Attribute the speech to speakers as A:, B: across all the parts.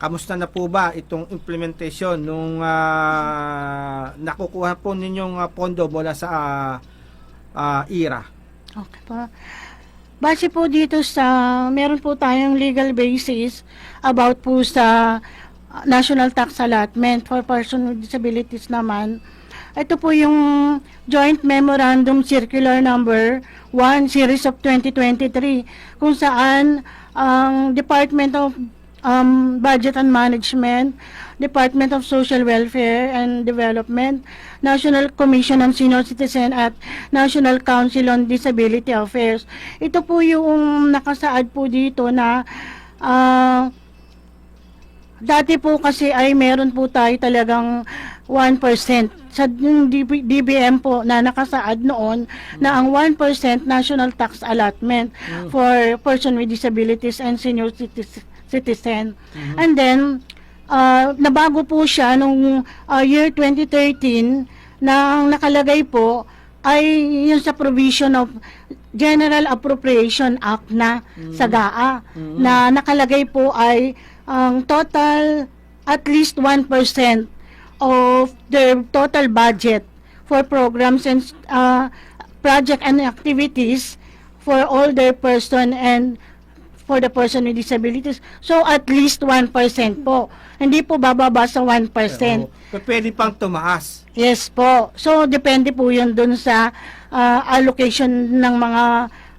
A: kamusta na po ba itong implementation nung ah, nakukuha po ninyong ah, pondo mula sa ah, ah, IRA?
B: Okay po. Base po dito sa, meron po tayong legal basis about po sa uh, national tax allotment for person with disabilities naman. Ito po yung Joint Memorandum Circular Number 1 Series of 2023 kung saan ang Department of um, Budget and Management, Department of Social Welfare and Development, National Commission on Senior Citizen at National Council on Disability Affairs. Ito po yung nakasaad po dito na ah, dati po kasi ay meron po tayo talagang 1% sa yung DBM po na nakasaad noon na ang 1% national tax allotment for person with disabilities and senior citis- citizen. And then uh, nabago po siya nung uh, year 2013 na ang nakalagay po ay yung sa provision of General Appropriation Act na sa GAA na nakalagay po ay ang total at least 1% of their total budget for programs and uh, project and activities for all their person and for the person with disabilities. So at least 1% po. Hindi po bababa sa 1%.
A: Oo. P- Pwede pang tumaas.
B: Yes po. So, depende po yun dun sa ah, allocation ng mga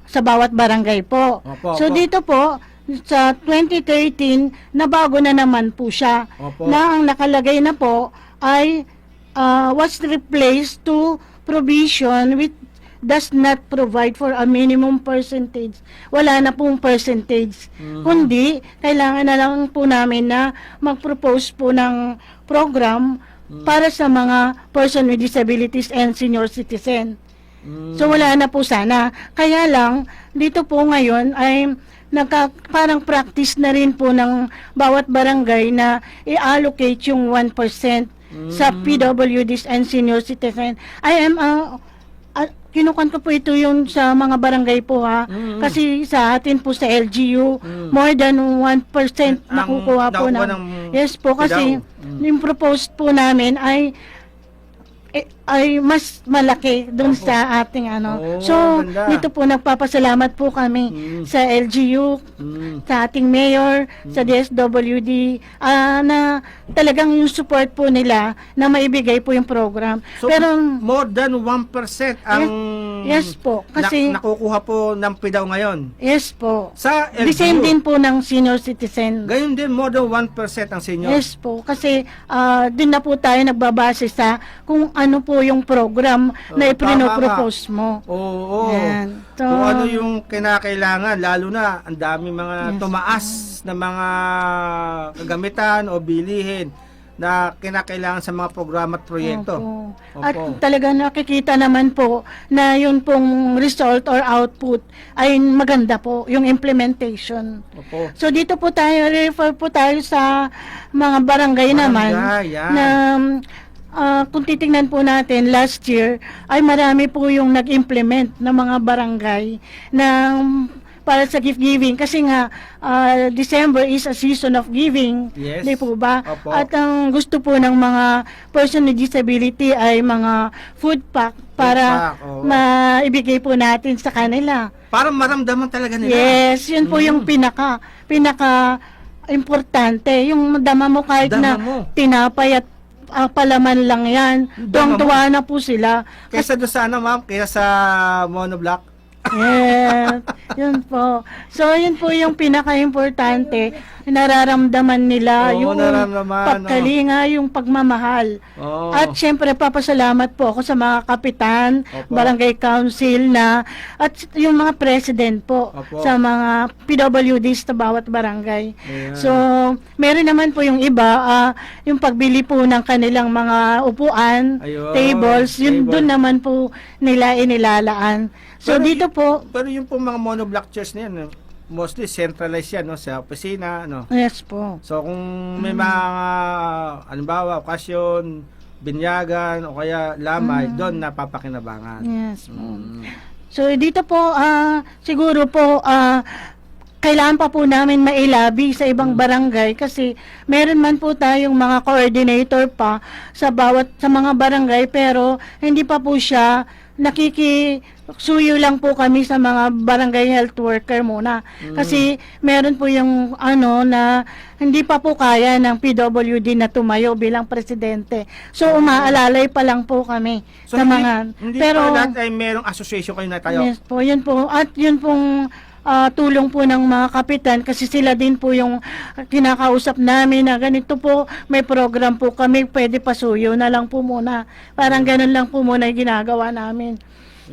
B: sa bawat barangay po.
A: Opo,
B: so,
A: opo.
B: dito po, sa 2013, nabago na naman po siya.
A: Opo.
B: Na ang nakalagay na po ay ah, was replaced to provision which does not provide for a minimum percentage. Wala na pong percentage.
A: Mhm.
B: Kundi, kailangan na lang po namin na mag-propose po ng program para sa mga person with disabilities and senior citizen.
A: Mm.
B: So wala na po sana. Kaya lang, dito po ngayon ay nagka, parang practice na rin po ng bawat barangay na i-allocate yung 1% sa PWDs and senior citizen. I am uh, kinukan ko po ito yung sa mga barangay po ha.
A: Mm.
B: Kasi sa atin po sa LGU,
A: Mm.
B: more than 1%
A: Ang
B: nakukuha po na.
A: ng
B: Yes po, kasi
A: PIDAW. Mm.
B: yung proposed po namin ay eh, ay mas malaki
A: Opo.
B: sa ating ano.
A: Oo,
B: so,
A: ganda.
B: dito po nagpapasalamat po kami
A: Mm.
B: sa LGU,
A: Mm.
B: sa ating mayor, sa DSWD, ah, na talagang yung support po nila na maibigay po yung program.
A: So,
B: Pero,
A: more than 1% ang
B: yes po, kasi,
A: na- nakukuha po ng PIDAW ngayon.
B: yes po.
A: Sa
B: The same
A: LGU,
B: din po ng senior citizen.
A: gayon din more than 1% ang senior.
B: Yes po, kasi ah, din na po tayo nagbabase sa kung ano po yung program na
A: Oo,
B: ipinopropose mo.
A: Oo.
B: Yan. So,
A: Kung ano yung kinakailangan, lalo na ang dami mga
B: Yes.
A: tumaas na mga kagamitan o bilihin na kinakailangan sa mga programa at proyekto.
B: Opo.
A: Opo.
B: At talaga nakikita naman po na yun pong result or output ay maganda po, yung implementation.
A: Opo.
B: So dito po tayo, refer po tayo sa mga barangay, naman
A: Barangay, yan.
B: na ah, kung titingnan po natin last year ay marami po yung nag-implement ng mga barangay ng para sa gift giving kasi nga ah, December is a season of giving
A: Yes.
B: di po ba
A: Opo.
B: at ang gusto po ng mga person with disability ay mga food pack para
A: pack,
B: maibigay po natin sa kanila
A: Para maramdaman talaga nila.
B: Yes, yun po
A: Mm.
B: yung pinaka pinaka importante. Yung dama mo kahit
A: Dama
B: na
A: mo.
B: tinapay at ah, palaman lang yan. Tuwang-tuwa na po sila.
A: Kesa doon sa ano ma'am, kaya sa monoblock.
B: Yes, yun po. So, yun po yung pinaka-importante. Nararamdaman nila
A: Oo,
B: yung
A: nararamdaman,
B: pagkalinga, yung pagmamahal.
A: Oo.
B: At syempre, papasalamat po ako sa mga kapitan,
A: Opo.
B: barangay council na, at yung mga president po
A: Opo.
B: sa mga PWDs sa bawat barangay.
A: Ayan.
B: So, meron naman po yung iba, ah, yung pagbili po ng kanilang mga upuan,
A: Ayun,
B: tables, yun
A: table.
B: doon naman po nila inilalaan. So,
A: Pero
B: dito po,
A: Pero yung pong mga monoblock chairs na yan, eh, mostly centralized yan no, sa opisina. No?
B: yes po.
A: So kung may
B: Mm.
A: mga, halimbawa, okasyon, binyagan, o kaya lamay,
B: Mm.
A: doon napapakinabangan.
B: Yes po.
A: Mm.
B: So dito po ah siguro po ah kailangan pa po namin mailabi sa ibang barangay kasi meron man po tayong mga coordinator pa sa bawat sa mga barangay pero hindi pa po siya nakikisuyo lang po kami sa mga barangay health worker muna. Kasi meron po yung ano na hindi pa po kaya ng PWD na tumayo bilang presidente. So umaalalay pa lang po kami
A: So,
B: sa
A: hindi,
B: mga
A: hindi
B: pero
A: lahat ay merong association kayo na tayo.
B: Yes po, yun po. At yun pong ah, tulong po ng mga kapitan kasi sila din po yung kinakausap namin na ganito po, may program po kami, pwede pasuyo na lang po muna. Parang ganun lang po muna yung ginagawa namin.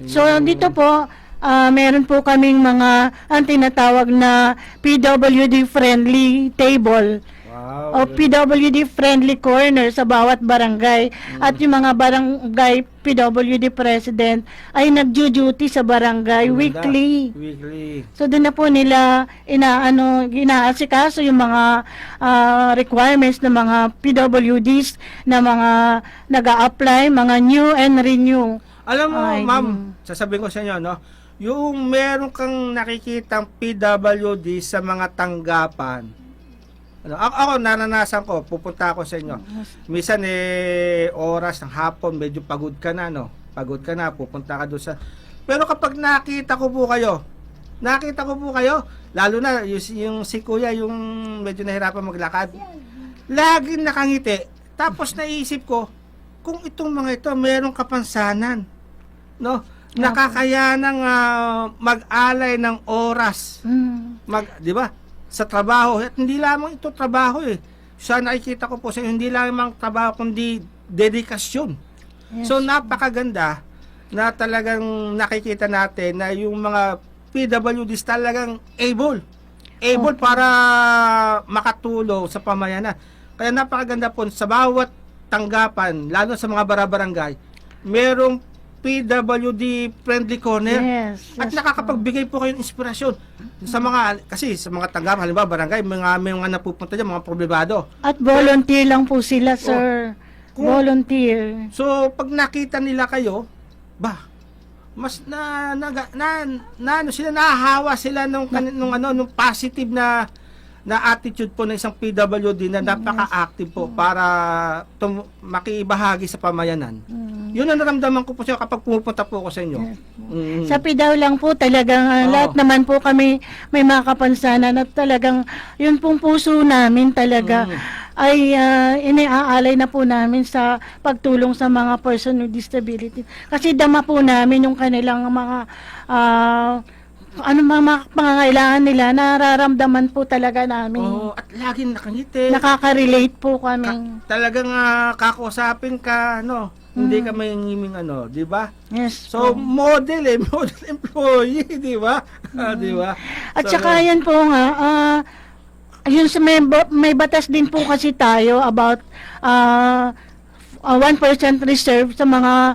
B: So, dito po, ah, meron po kaming mga ang tinatawag na PWD friendly table
A: Wow.
B: o PWD friendly corner sa bawat barangay at yung mga barangay PWD president ay nagjo-duty sa barangay
A: Maganda.
B: weekly.
A: Weekly.
B: So doon na po nila inaano ginaasikaso yung mga ah, requirements ng mga PWDs na mga nag-a-apply, mga new and renew.
A: Alam mo,
B: Ay,
A: ma'am,
B: mm.
A: sasabihin ko sa inyo, no? Yung meron kang nakikitang PWD sa mga tanggapan. Ano, ako, ako naranasan ko, pupunta ako sa inyo. Minsan eh oras ng hapon, medyo pagod ka na, no? Pagod ka na, pupunta ka doon sa Pero kapag nakita ko po kayo, nakita ko po kayo, lalo na yung, yung si kuya, yung medyo nahirapan maglakad, laging nakangiti. Tapos naisip ko, kung itong mga ito merong kapansanan, no? Nakakayanang ah, mag-alay ng oras,
B: Mm.
A: mag, 'di ba? Sa trabaho at hindi lamang ito trabaho eh. Sa nakikita ko po sa hindi lamang trabaho kundi dedikasyon.
B: Yes.
A: So napakaganda na talagang nakikita natin na yung mga PWDs talagang able able
B: Okay.
A: para makatulong sa pamayanan. Kaya napakaganda po sa bawat tanggapan, lalo sa mga barabarangay, merong PWD friendly corner.
B: Yes.
A: At
B: yes
A: nakakapagbigay po kayo ng inspirasyon sa mga kasi sa mga tanggapan halimbawa barangay mga may mga napupunta diyan mga problemado.
B: At volunteer lang po sila, sir.
A: Kung-
B: volunteer.
A: So pag nakita nila kayo, ba mas na na, na, na ano sila nahahawa sila nung nung ano nung positive na na attitude po ng isang PWD na napaka-active po para tum- makibahagi sa pamayanan.
B: Mm.
A: Yun ang naramdaman ko po siya kapag pumupunta po ako sa inyo. Mm.
B: Sa PIDAW lang po talagang ah,
A: Oo.
B: lahat naman po kami may mga kapansanan at talagang yun pong puso namin talaga
A: Mm.
B: ay ah, iniaalay na po namin sa pagtulong sa mga person with disability. Kasi dama po namin yung kanilang mga ah, ano mga, mga pangangailangan nila nararamdaman po talaga namin.
A: Oo, at laging nakangiti.
B: Nakaka-relate po kami.
A: Ka- talagang ah, kakausapin ka, no? Hindi ka may ngiming ano, di ba?
B: yes.
A: So,
B: po.
A: model eh, model employee, di ba? Ah, di ba?
B: At
A: So,
B: saka yan po nga, ah, yun sa may, may batas din po kasi tayo about ah, ah, 1% reserve sa mga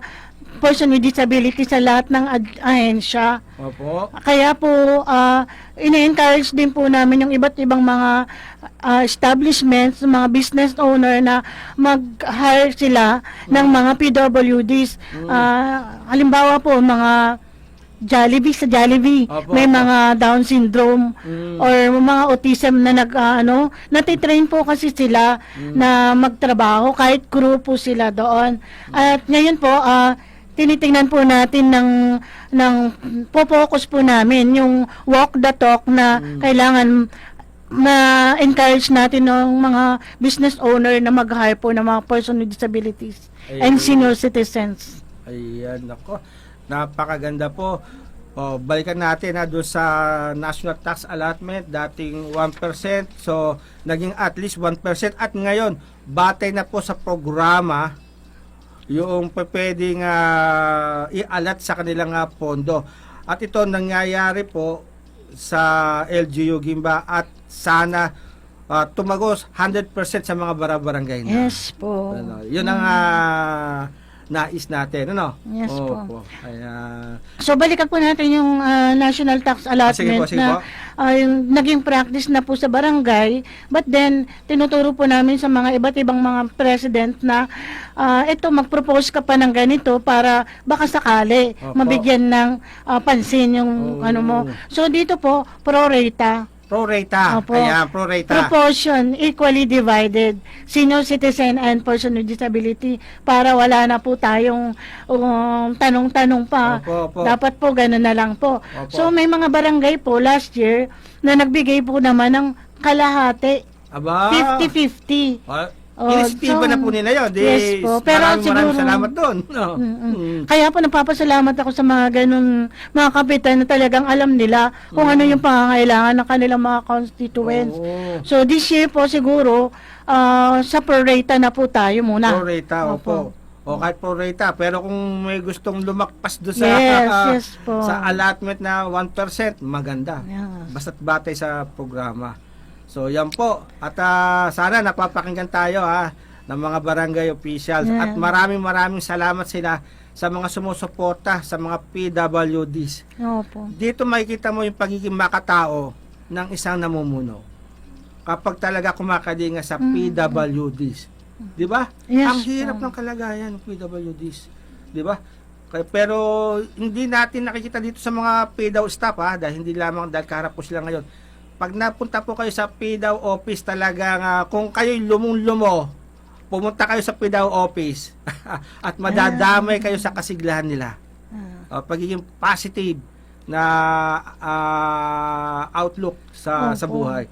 B: person with disability sa lahat ng ahensya.
A: Opo.
B: Kaya po, ah, ine-encourage din po namin yung iba't ibang mga ah, establishments, mga business owner na mag-hire sila ng mga PWDs. Ah, halimbawa po, mga Jollibee sa Jollibee,
A: Opo,
B: may mga Down syndrome
A: Mm.
B: or mga autism na nag ah, ano, natitrain po kasi sila na magtrabaho kahit crew po sila doon. At ngayon po ah tinitingnan po natin ng ng po-focus po namin yung walk the talk na kailangan ma-encourage natin ng mga business owner na mag-hire po ng mga person with disabilities and
A: Ayun.
B: senior citizens.
A: Ayan, nako. Napakaganda po. O, balikan natin na doon sa national tax allotment, dating 1%. So, naging at least 1%. At ngayon, batay na po sa programa yung pwedeng ah, i-alat sa kanilang ah, pondo. At ito nangyayari po sa LGU Gimba at sana ah, tumagos 100% sa mga barabarangay na.
B: Yes po.
A: Ano, yun ang ah, nais natin, ano?
B: Yes po.
A: Kaya,
B: So balikan po natin yung ah, national tax allotment
A: sige po, sige
B: na
A: po.
B: ah, yung naging practice na po sa barangay but then tinuturo po namin sa mga iba't ibang mga president na ah, ito mag-propose ka pa ng ganito para baka sakali
A: Opo.
B: mabigyan ng ah, pansin yung
A: Oo.
B: ano mo. So dito po pro rata
A: Pro rata.
B: Opo.
A: Ayan, pro rata.
B: proportion equally divided senior citizen and person with disability para wala na po tayong um, tanong-tanong pa
A: Opo, opo.
B: dapat po ganun na lang po
A: Opo.
B: so may mga barangay po last year na nagbigay po naman ng kalahati
A: Aba.
B: 50-50
A: Oh,
B: Oh,
A: Inisitiba
B: so-
A: na po nila yun. Di,
B: Yes po. Pero
A: maraming, maraming
B: siguro-
A: salamat doon. No.
B: Mm-mm.
A: Mm.
B: Kaya po napapasalamat ako sa mga ganun mga kapitan na talagang alam nila kung ano yung pangangailangan ng kanilang mga constituents.
A: Oo.
B: So this year po siguro ah, sa prorata na po tayo muna.
A: Pro rata, opo. O kahit rata. Pero kung may gustong lumakpas doon sa,
B: Yes, yes po.
A: sa allotment na 1%, maganda.
B: Yes.
A: Basta't batay sa programa. So yan po. At ah, sana napapakinggan tayo ha ng mga barangay officials.
B: Yeah.
A: At maraming maraming salamat sila sa mga sumusuporta sa mga PWDs.
B: Opo.
A: Dito makikita mo yung pagiging makatao ng isang namumuno. Kapag talaga kumakadinga sa
B: Mm.
A: PWDs. Di ba?
B: Yes,
A: Ang hirap
B: po.
A: ng kalagayan ng PWDs. Di ba? Pero hindi natin nakikita dito sa mga PDAW staff ha, dahil hindi lamang dahil kaharap ko sila ngayon. Pag napunta po kayo sa PDAW office talaga nga, kung kayo'y lumong-lumo, pumunta kayo sa PDAW office at madadamay kayo sa kasiglahan nila uh, pagiging positive na ah, outlook sa sa
B: Opo.
A: buhay.